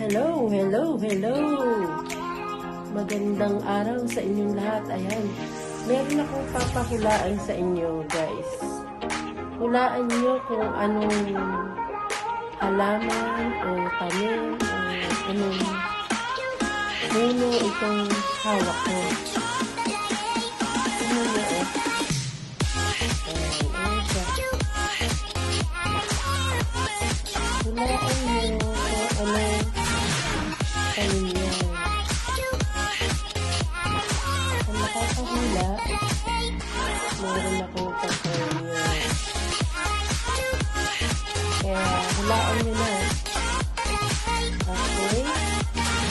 Hello, hello, hello. Magandang araw sa inyong lahat. Ayan, meron akong papahulaan sa inyo, guys. Hulaan niyo kung anong halaman o tanim o anong puno itong hawak ko. Tanim yan. Kung nakakahula, meron akong papahulaan. Kaya, hulaan nyo na. Okay?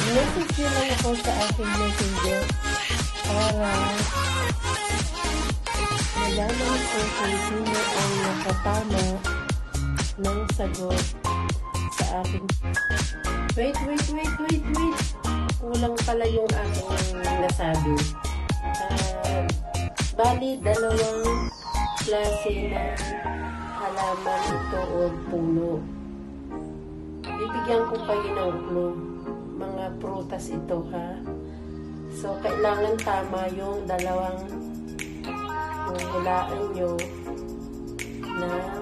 Message nyo lang ako sa aking messenger para malaman ko kung sino ang nakatama ng sagot sa aking... Wait, wait, wait, wait, wait. Kulang pala yung aking nasabi. Ah, bali, dalawang klase ng halaman ito o puno. Bibigyan ko kayo ng clue. Mga prutas ito, ha? So, kailangan tama yung dalawang yung hulaan nyo na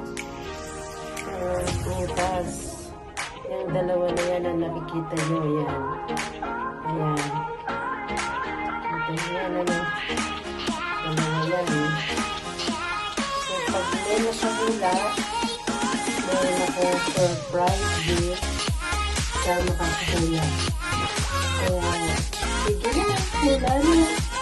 dalawa na yan ang nakikita nyo, yan. Ayan. Kita yan, ano? Dalawa yan, eh. So, pag may nakahula, meron ako surprise gift sa makakahula. Kaya, sige na, hula na.